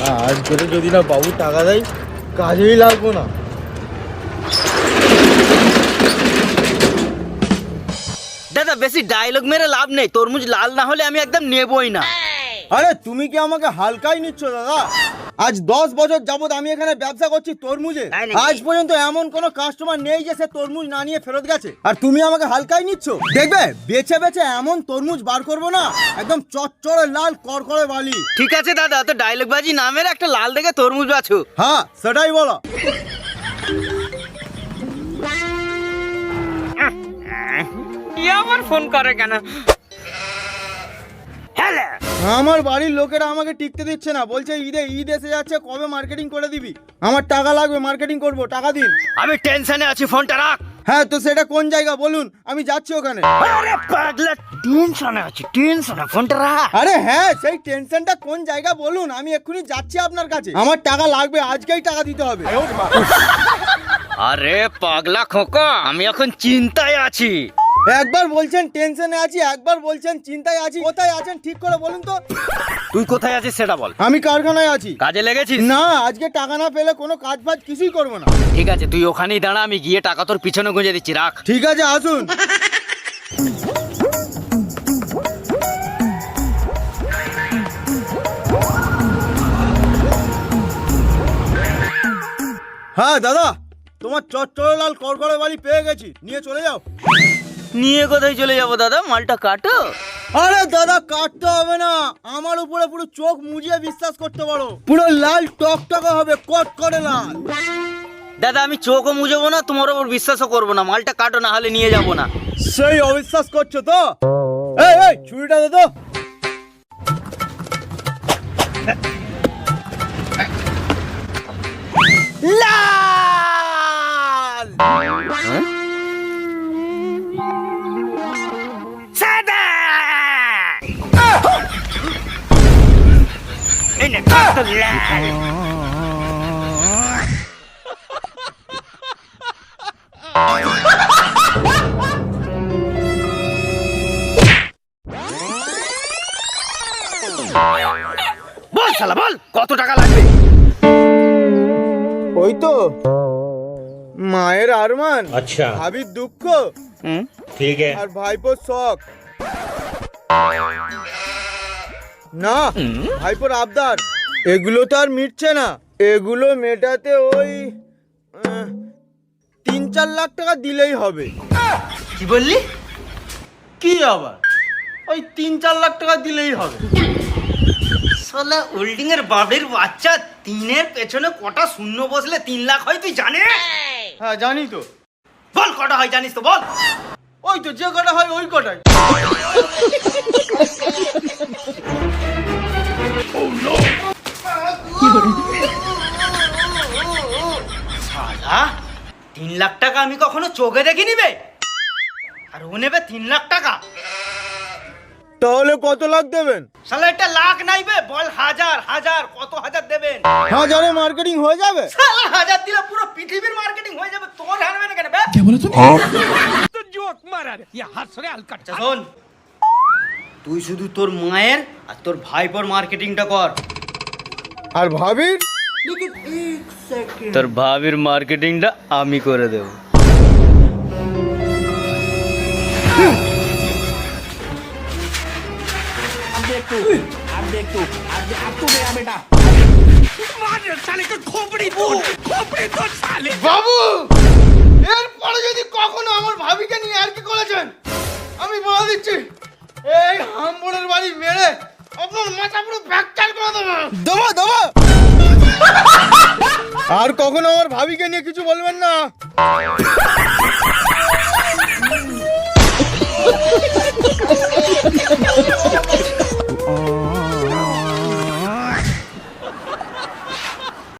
শালা আজ করে যদি না বাবু টাকা দেয় কাজেই লাগবো না। দাদা বেশি ডায়লগ মেরে লাভ নেই। তরমুজ লাল না হলে আমি একদম নেবই না। আরে তুমি কি আমাকে হালকাই নিচ্ছ দাদা? আজ দশ বছর যাবত আমি এখানে ব্যবসা করছি তরমুজে। আজ পর্যন্ত এমন কোনো কাস্টমার নেই যে সে তরমুজ না নিয়ে ফেরত গেছে। আর তুমি আমাকে হালকাই নিচ্ছ? দেখবে বেছে বেছে এমন তরমুজ বার করব না একদম চচ্চড়ে লাল করকরে বালি। ঠিক আছে দাদা তো ডায়লগ বাজি না মেরে একটা লাল দেখে তরমুজ আছো হ্যাঁ সেটাই বলো। আমার ফোন করে কেন? আমার বাড়ির লোকেরা আমাকে টিকতে দিচ্ছে না। বলছে ঈদে ঈদ এসে যাচ্ছে কবে মার্কেটিং করে দিবি? আমার টাকা লাগবে মার্কেটিং করব টাকা দিন। আমি টেনশনে আছি ফোনটা রাখ। হ্যাঁ তো সেটা কোন জায়গা? বলুন আমি যাচ্ছি ওখানে। আরে পাগলা টেনশনে আছি টেনশনে ফোনটা রাখ। আরে হ্যাঁ সেই টেনশনটা কোন জায়গা? বলুন আমি এক্ষুনি যাচ্ছি আপনার কাছে। আমার টাকা লাগবে আজকেই টাকা দিতে হবে। আরে পাগলা খোকা আমি এখন চিন্তায় আছি। একবার বলছেন টেনশনে আছি একবার বলছেন চিন্তায় আছি কোথায় আছেন ঠিক করে বলুন তো। তুই কোথায় আছিস সেটা বল। আমি কারখানায় আছি। কাজে লেগেছিস? না আজকে টাকা না পেলে কোনো কাজ ফাজ কিছুই করব না। ঠিক আছে তুই ওখানেই দাঁড়া আমি গিয়ে টাকা তোর পিছনে গুঁজে দিচ্ছি রাখ। ঠিক আছে আসুন। হ্যাঁ দাদা তোমার চচ্চড়ে লাল করকরে বাড়ি পেয়ে গেছি। নিয়ে চলে যাও। নিয়ে কোথায় চলে যাব দাদা? মালটা কাটো। আরে দাদা কাটতে হবে না। আমার উপরে পুরো চোখ মুজিয়ে বিশ্বাস করতে পারো। পুরো লাল টকটকা হবে কট করে লাল। দাদা আমি চোখও মুজবো না তোমার ওপর বিশ্বাসও করব না। মালটা কাটো না হলে নিয়ে যাব না। সেই অবিশ্বাস করছ তো? এই এই ছুরিটা দে তো। in the top of line. বল শালা বল কত টাকা লাগবে? ওই তো। মায়ের আরমান। আচ্ছা। ভাবির দুঃখ। ठीक है আর ভাইপোর শখ না ভাইপোর আবদার এগুলো তো আর মিটছে না এগুলো মেটাতে ওই আহ, তিন চার লাখ টাকা দিলেই হবে কি বললি কি আবার ওই তিন চার লাখ টাকা দিলেই হবে শালা হোল্ডিং এর বাবের বাচ্চা তিনের পেছনে কটা শূন্য বসলে তিন লাখ হয় তুই জানিস হ্যাঁ জানি তো বল কটা হয় জানিস তো বল। ওই তো যে কটা হয় ওই কটাই। শালা তিন লাখ টাকা আমি কখনো চোখে দেখি নিবে আর ও নেবে তিন লাখ টাকা। তাহলে কত লাখ দেবেন? শালা একটা লাখ নাই বে বল হাজার হাজার কত হাজার দেবেন? হাজারে মার্কেটিং হয়ে যাবে? শালা হাজার দিলে পুরো পৃথিবীর মার্কেটিং হয়ে যাবে তোর হারবে না কেন বে? কে আচ্ছা, শোন। তুই শুধু তোর মায়ের আর তোর ভাইপোর মার্কেটিংটা কর। আর ভাবির? তোর ভাবির মার্কেটিংটা আমি করে দেব। বাবু এরপরে যদি কখনো আমার ভাবিকে নিয়ে আর কি করেছেন? আমি বলে দিচ্ছি এই হাম্বরের বাড়ি মেরে আপনার মাথা পুরো ফ্র্যাকচার করে দেবো। দেবো দেবো। আর কখনো আমার ভাবিকে নিয়ে কিছু বলবেন না।